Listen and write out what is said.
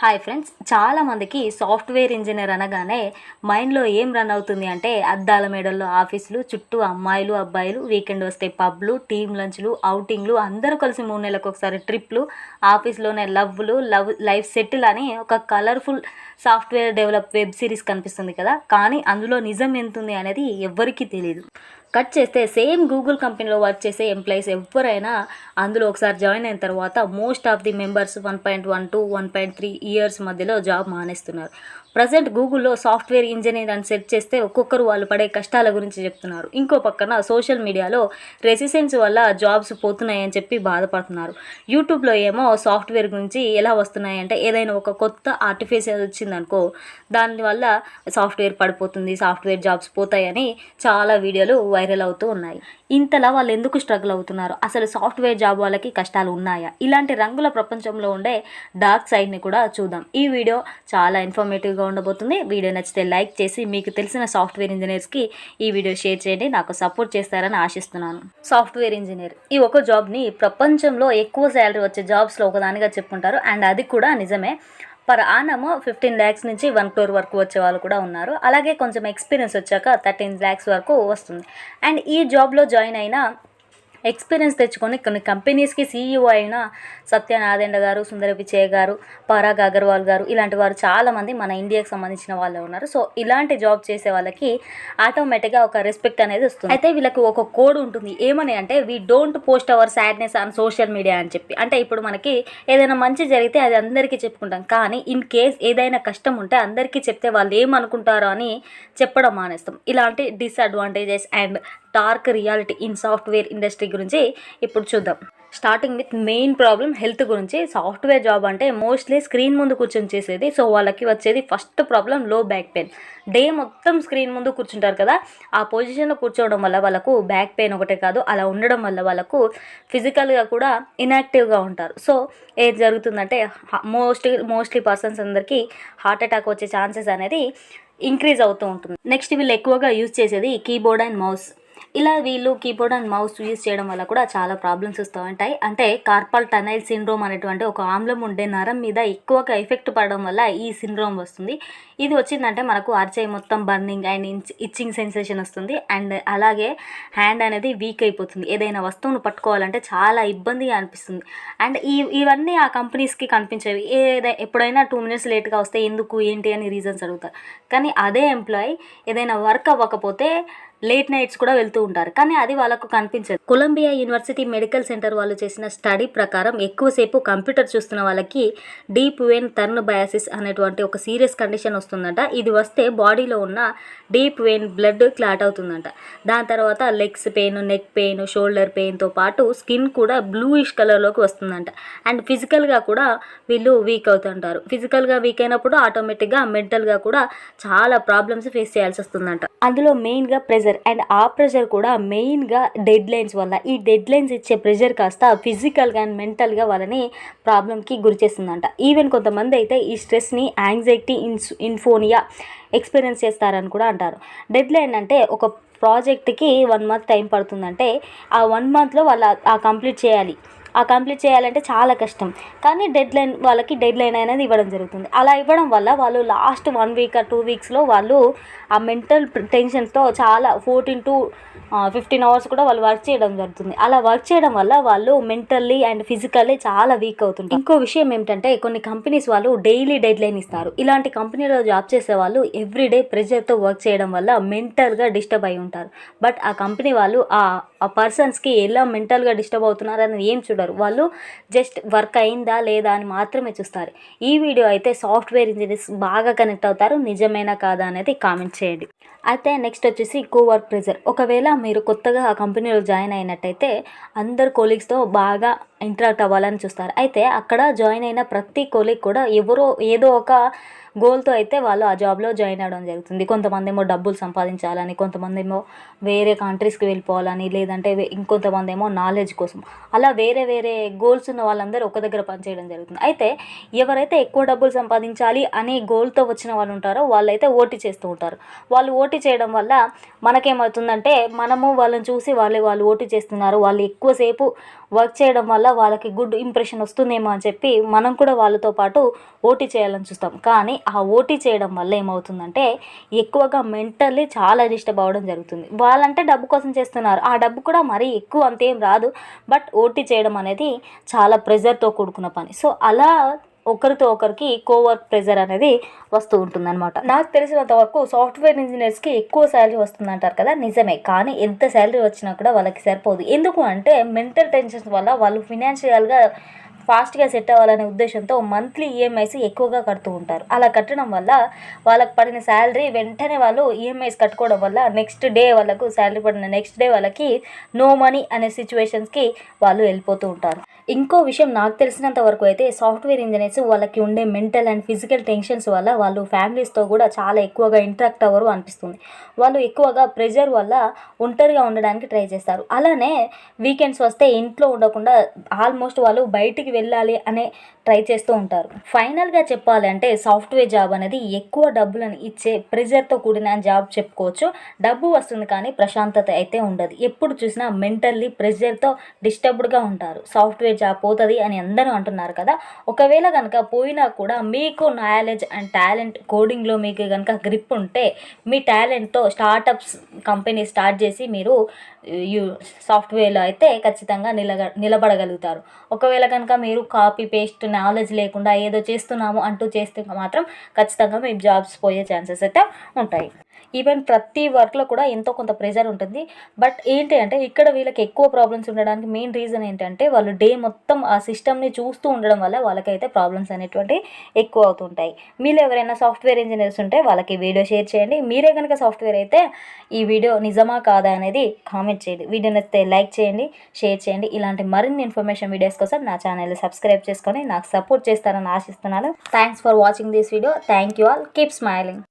Hi friends చాలామందికి software engineer అనగానే మైండ్లో ఏం రన్ అవుతుంది అంటే అద్దాల మేడల్లో ఆఫీసులు చుట్టూ అమ్మాయిలు అబ్బాయిలు వీకెండ్ వస్తే పబ్లు టీమ్ లంచ్లు అవుటింగ్లు అందరూ కలిసి మూడు నెలలకు ఒకసారి ట్రిప్లు ఆఫీస్లోనే లవ్లు లవ్ లైఫ్ సెటిల్ అని ఒక colourful software develop web series కనిపిస్తుంది కదా. కానీ అందులో నిజం ఎంతుంది అనేది ఎవ్వరికీ తెలియదు కట్ చేస్తే సేమ్ గూగుల్ కంపెనీలో వర్క్ చేసే ఎంప్లాయీస్ ఎవరైనా అందులో ఒకసారి జాయిన్ అయిన తర్వాత most of the members one point one two one point three years మధ్యలో జాబ్ మానేస్తున్నారు. ప్రజెంట్ గూగుల్లో సాఫ్ట్వేర్ ఇంజనీర్ అని సెర్చ్ చేస్తే ఒక్కొక్కరు వాళ్ళు పడే కష్టాల గురించి చెప్తున్నారు. ఇంకో పక్కన సోషల్ మీడియాలో రెసిస్టెన్స్ వల్ల జాబ్స్ పోతున్నాయని చెప్పి బాధపడుతున్నారు. యూట్యూబ్లో ఏమో సాఫ్ట్వేర్ గురించి ఎలా వస్తున్నాయంటే ఏదైనా ఒక కొత్త ఆర్టిఫిషియల్ వచ్చిందనుకో దానివల్ల సాఫ్ట్వేర్ పడిపోతుంది సాఫ్ట్వేర్ జాబ్స్ పోతాయని చాలా వీడియోలు వైరల్ అవుతూ ఉన్నాయి. ఇంతలా వాళ్ళు ఎందుకు స్ట్రగుల్ అవుతున్నారు? అసలు సాఫ్ట్వేర్ జాబ్ వాళ్ళకి కష్టాలు ఉన్నాయా? ఇలాంటి రంగుల ప్రపంచంలో ఉండే డార్క్ సైడ్ని కూడా చూద్దాం. ఈ వీడియో చాలా ఇన్ఫర్మేటివ్గా ఉండబోతుంది. వీడియో నచ్చితే లైక్ చేసి మీకు తెలిసిన సాఫ్ట్వేర్ ఇంజనీర్స్కి ఈ వీడియో షేర్ చేయండి. నాకు సపోర్ట్ చేస్తారని ఆశిస్తున్నాను. Software engineer. ఈ ఒక జాబ్ని ప్రపంచంలో ఎక్కువ శాలరీ వచ్చే జాబ్స్లో ఒకదానిగా చెప్పుకుంటారు అండ్ అది కూడా నిజమే. పర్ ఆనము ఫిఫ్టీన్ ల్యాక్స్ నుంచి వన్ క్రోర్ వరకు వచ్చే వాళ్ళు కూడా ఉన్నారు. అలాగే కొంచెం ఎక్స్పీరియన్స్ వచ్చాక థర్టీన్ ల్యాక్స్ వరకు వస్తుంది. అండ్ ఈ జాబ్లో జాయిన్ అయిన ఎక్స్పీరియన్స్ తెచ్చుకొని కొన్ని కంపెనీస్కి సీఈఓ అయిన సత్యనారాయణ గారు సుందర పిచ్చయ్య గారు పరాగ్ అగర్వాల్ గారు ఇలాంటి వారు చాలామంది మన ఇండియాకి సంబంధించిన వాళ్ళే ఉన్నారు. సో ఇలాంటి జాబ్ చేసే వాళ్ళకి ఆటోమేటిక్గా ఒక రెస్పెక్ట్ అనేది వస్తుంది. అయితే వీళ్ళకి ఒక కోడ్ ఉంటుంది. ఏమని అంటే we don't post our sadness on social media అని చెప్పి. అంటే ఇప్పుడు మనకి ఏదైనా మంచి జరిగితే అది అందరికీ చెప్పుకుంటాం. కానీ ఇన్ కేస్ ఏదైనా కష్టం ఉంటే అందరికీ చెప్తే వాళ్ళు ఏమనుకుంటారో అని చెప్పడం మానేస్తాం. ఇలాంటి disadvantages and dark reality in software industry గురించి ఇప్పుడు చూద్దాం. Starting with main problem health గురించి. సాఫ్ట్వేర్ జాబ్ అంటే మోస్ట్లీ స్క్రీన్ ముందు కూర్చొని చేసేది. సో వాళ్ళకి వచ్చేది first problem low back pain. Day మొత్తం స్క్రీన్ ముందు కూర్చుంటారు కదా. ఆ పొజిషన్లో కూర్చోవడం వల్ల వాళ్ళకు బ్యాక్ పెయిన్ ఒకటే కాదు. అలా ఉండడం వల్ల వాళ్ళకు ఫిజికల్గా కూడా ఇన్యాక్టివ్గా ఉంటారు. సో ఏది జరుగుతుందంటే మోస్ట్ మోస్ట్లీ పర్సన్స్ అందరికీ హార్ట్ అటాక్ వచ్చే ఛాన్సెస్ అనేది ఇంక్రీజ్ అవుతూ ఉంటుంది. నెక్స్ట్ వీళ్ళు ఎక్కువగా యూజ్ చేసేది కీబోర్డ్ అండ్ మౌస్. ఇలా వీళ్ళు కీబోర్డ్ అండ్ మౌస్ యూజ్ చేయడం వల్ల కూడా చాలా ప్రాబ్లమ్స్ వస్తూ ఉంటాయి. అంటే కార్పల్ టనైల్ సిండ్రోమ్ అనేటువంటి ఒక ఆమ్లం ఉండే నరం మీద ఎక్కువగా ఎఫెక్ట్ పడడం వల్ల ఈ సిండ్రోమ్ వస్తుంది. ఇది వచ్చిందంటే మనకు అరిచేయి మొత్తం బర్నింగ్ అండ్ ఇచ్చింగ్ సెన్సేషన్ వస్తుంది. అండ్ అలాగే హ్యాండ్ అనేది వీక్ అయిపోతుంది. ఏదైనా వస్తువును పట్టుకోవాలంటే చాలా ఇబ్బందిగా అనిపిస్తుంది. అండ్ ఈ ఇవన్నీ ఆ కంపెనీస్కి కనిపించేవి. ఏదైనా ఎప్పుడైనా టూ మినిట్స్ లేట్గా వస్తే ఎందుకు ఏంటి అని రీజన్స్ అడుగుతారు. కానీ అదే ఎంప్లాయీ ఏదైనా వర్క్ అవ్వకపోతే లేట్ నైట్స్ కూడా వెళ్తూ ఉంటారు. కానీ అది వాళ్ళకు కనిపించదు. కొలంబియా యూనివర్సిటీ మెడికల్ సెంటర్ వాళ్ళు చేసిన స్టడీ ప్రకారం ఎక్కువసేపు కంప్యూటర్ చూస్తున్న వాళ్ళకి డీప్ వెయిన్ టర్న్ బయాసిస్ అనేటువంటి ఒక సీరియస్ కండిషన్ వస్తుందంట. ఇది వస్తే బాడీలో ఉన్న డీప్ వెయిన్ బ్లడ్ క్లాట్ అవుతుందంట. దాని తర్వాత legs pain neck pain shoulder పెయిన్తో పాటు స్కిన్ కూడా బ్లూయిష్ కలర్లోకి వస్తుందంట. అండ్ ఫిజికల్గా కూడా వీళ్ళు వీక్ అవుతుంటారు. ఫిజికల్గా వీక్ అయినప్పుడు ఆటోమేటిక్గా మెంటల్గా కూడా చాలా ప్రాబ్లమ్స్ ఫేస్ చేయాల్సి వస్తుందంట. అందులో మెయిన్గా ప్రెజర్ అండ్ ఆ ప్రెషర్ కూడా మెయిన్గా డెడ్ లైన్స్ వల్ల. ఈ డెడ్ లైన్స్ ఇచ్చే ప్రెషర్ కాస్త ఫిజికల్గా అండ్ మెంటల్గా వాళ్ళని ప్రాబ్లంకి గురి చేస్తుందంట. ఈవెన్ కొంతమంది అయితే ఈ స్ట్రెస్ని యాంగ్జైటీ ఇన్స్ ఇన్ఫోనియా ఎక్స్పీరియన్స్ చేస్తారని కూడా అంటారు. డెడ్ లైన్ అంటే ఒక ప్రాజెక్ట్కి వన్ మంత్ టైం పడుతుందంటే ఆ వన్ మంత్లో వాళ్ళు ఆ కంప్లీట్ చేయాలి. ఆ కంప్లీట్ చేయాలంటే చాలా కష్టం. కానీ డెడ్ లైన్ వాళ్ళకి డెడ్ లైన్ అనేది ఇవ్వడం జరుగుతుంది. అలా ఇవ్వడం వల్ల వాళ్ళు లాస్ట్ వన్ వీక్ టూ వీక్స్లో వాళ్ళు ఆ మెంటల్ టెన్షన్తో చాలా ఫోర్టీన్ టు ఫిఫ్టీన్ అవర్స్ కూడా వాళ్ళు వర్క్ చేయడం జరుగుతుంది. అలా వర్క్ చేయడం వల్ల వాళ్ళు మెంటల్లీ అండ్ ఫిజికల్లీ చాలా వీక్ అవుతుంది ఇంకో విషయం ఏమిటంటే కొన్ని కంపెనీస్ వాళ్ళు డైలీ డెడ్ లైన్ ఇస్తారు. ఇలాంటి కంపెనీలో జాబ్ చేసే వాళ్ళు ఎవ్రీడే ప్రెజర్తో వర్క్ చేయడం వల్ల మెంటల్గా డిస్టర్బ్ అయి ఉంటారు. బట్ ఆ కంపెనీ వాళ్ళు ఆ పర్సన్స్కి ఎలా మెంటల్గా డిస్టర్బ్ అవుతున్నారు అని ఏం చూడరు. వాళ్ళు జస్ట్ వర్క్ అయిందా లేదా అని మాత్రమే చూస్తారు. ఈ వీడియో అయితే సాఫ్ట్వేర్ ఇంజనీర్స్ బాగా కనెక్ట్ అవుతారు. నిజమేనా కాదా అనేది కామెంట్ చేయండి. అయితే నెక్స్ట్ వచ్చేసి కో వర్క్ ప్రెజర్ ఒకవేళ మీరు కొత్తగా ఆ కంపెనీలో జాయిన్ అయినట్టయితే అందరు కోలీగ్స్తో బాగా ఇంటరాక్ట్ అవ్వాలని చూస్తారు. అయితే అక్కడ జాయిన్ అయిన ప్రతి కోలీగ్ కూడా ఎవరో ఏదో ఒక గోల్తో అయితే వాళ్ళు ఆ జాబ్లో జాయిన్ అవ్వడం జరుగుతుంది. కొంతమంది ఏమో డబ్బులు సంపాదించాలని కొంతమంది ఏమో వేరే కంట్రీస్కి వెళ్ళిపోవాలని లేదంటే ఇంకొంతమంది ఏమో నాలెడ్జ్ కోసం. అలా వేరే వేరే గోల్స్ ఉన్న వాళ్ళందరూ ఒక దగ్గర పనిచేయడం జరుగుతుంది. అయితే ఎవరైతే ఎక్కువ డబ్బులు సంపాదించాలి అనే గోల్తో వచ్చిన వాళ్ళు ఉంటారో వాళ్ళైతే ఓటీ చేస్తూ ఉంటారు. వాళ్ళు ఓటీ చేయడం వల్ల మనకేమవుతుందంటే మనము వాళ్ళని చూసి వాళ్ళు వాళ్ళు ఓటీ చేస్తున్నారు. వాళ్ళు ఎక్కువసేపు వర్క్ చేయడం వల్ల వాళ్ళకి గుడ్ ఇంప్రెషన్ వస్తుందేమో అని చెప్పి మనం కూడా వాళ్ళతో పాటు ఓటీ చేయాలని చూస్తాం. కానీ ఆ ఓటీ చేయడం వల్ల ఏమవుతుందంటే ఎక్కువగా మెంటల్లీ చాలా డిస్టర్బ్ అవ్వడం జరుగుతుంది. వాళ్ళంటే డబ్బు కోసం చేస్తున్నారు. ఆ డబ్బు కూడా మరీ ఎక్కువ అంతేం రాదు. బట్ ఓటీ చేయడం అనేది చాలా ప్రెజర్తో కూడుకున్న పని. సో అలా ఒకరితో ఒకరికి కోవర్క్ ప్రెజర్ అనేది వస్తూ ఉంటుందన్నమాట. నాకు తెలిసినంత వరకు సాఫ్ట్వేర్ ఇంజనీర్స్కి ఎక్కువ శాలరీ వస్తుంది అంటారు కదా నిజమే. కానీ ఎంత శాలరీ వచ్చినా కూడా వాళ్ళకి సరిపోదు. ఎందుకు అంటే మెంటల్ టెన్షన్స్ వల్ల వాళ్ళు ఫినాన్షియల్గా ఫాస్ట్గా సెట్ అవ్వాలనే ఉద్దేశంతో మంత్లీ ఈఎంఐస్ ఎక్కువగా కడుతూ ఉంటారు. అలా కట్టడం వల్ల వాళ్ళకి పడిన శాలరీ వెంటనే వాళ్ళు ఈఎంఐస్ కట్టుకోవడం వల్ల నెక్స్ట్ డే వాళ్ళకు శాలరీ పడిన నెక్స్ట్ డే వాళ్ళకి నో మనీ అనే సిచ్యువేషన్స్కి వాళ్ళు వెళ్ళిపోతూ ఉంటారు. ఇంకో విషయం నాకు తెలిసినంత వరకు అయితే సాఫ్ట్వేర్ ఇంజనీర్స్ వాళ్ళకి ఉండే మెంటల్ అండ్ ఫిజికల్ టెన్షన్స్ వల్ల వాళ్ళు ఫ్యామిలీస్తో కూడా చాలా ఎక్కువగా ఇంటరాక్ట్ అవ్వరు అనిపిస్తుంది. వాళ్ళు ఎక్కువగా ప్రెజర్ వల్ల ఒంటరిగా ఉండడానికి ట్రై చేస్తారు. అలానే వీకెండ్స్ వస్తే ఇంట్లో ఉండకుండా ఆల్మోస్ట్ వాళ్ళు బయటికి వెళ్ళాలి అనే ట్రై చేస్తూ ఉంటారు. ఫైనల్గా చెప్పాలంటే సాఫ్ట్వేర్ జాబ్ అనేది ఎక్కువ డబ్బులను ఇచ్చే ప్రెజర్తో కూడిన జాబ్ చెప్పుకోవచ్చు. డబ్బు వస్తుంది కానీ ప్రశాంతత అయితే ఉండదు. ఎప్పుడు చూసినా మెంటల్లీ ప్రెజర్తో డిస్టర్బ్డ్గా ఉంటారు. సాఫ్ట్వేర్ జాబ్ పోతుంది అని అందరూ అంటున్నారు కదా. ఒకవేళ కనుక పోయినా కూడా మీకు నాలెడ్జ్ అండ్ టాలెంట్ కోడింగ్లో మీకు కనుక గ్రిప్ ఉంటే మీ టాలెంట్తో స్టార్టప్స్ కంపెనీ స్టార్ట్ చేసి మీరు సాఫ్ట్వేర్లో అయితే ఖచ్చితంగా నిలగ నిలబడగలుగుతారు. ఒకవేళ కనుక మీ మీరు కాపీ పేస్ట్ నాలెడ్జ్ లేకుండా ఏదో చేస్తున్నాము అంటూ చేస్తే మాత్రం ఖచ్చితంగా మీ జాబ్స్ పోయే ఛాన్సెస్ అయితే ఉంటాయి. ఈవెన్ ప్రతి వర్క్లో కూడా ఎంతో కొంత ప్రెజర్ ఉంటుంది. బట్ ఏంటి అంటే ఇక్కడ వీళ్ళకి ఎక్కువ ప్రాబ్లమ్స్ ఉండడానికి మెయిన్ రీజన్ ఏంటంటే వాళ్ళు డే మొత్తం ఆ సిస్టమ్ని చూస్తూ ఉండడం వల్ల వాళ్ళకైతే ప్రాబ్లమ్స్ అనేటువంటి ఎక్కువ అవుతుంటాయి. మీరు ఎవరైనా సాఫ్ట్వేర్ ఇంజనీర్స్ ఉంటే వాళ్ళకి వీడియో షేర్ చేయండి. మీరే కనుక సాఫ్ట్వేర్ అయితే ఈ వీడియో నిజమా కాదా అనేది కామెంట్ చేయండి. వీడియో నచ్చితే లైక్ చేయండి షేర్ చేయండి. ఇలాంటి మరిన్ని ఇన్ఫర్మేషన్ వీడియోస్ కోసం నా ఛానల్ సబ్స్క్రైబ్ చేసుకొని నాకు సపోర్ట్ చేస్తారని ఆశిస్తున్నాను. Thanks for watching this video thank you all keep smiling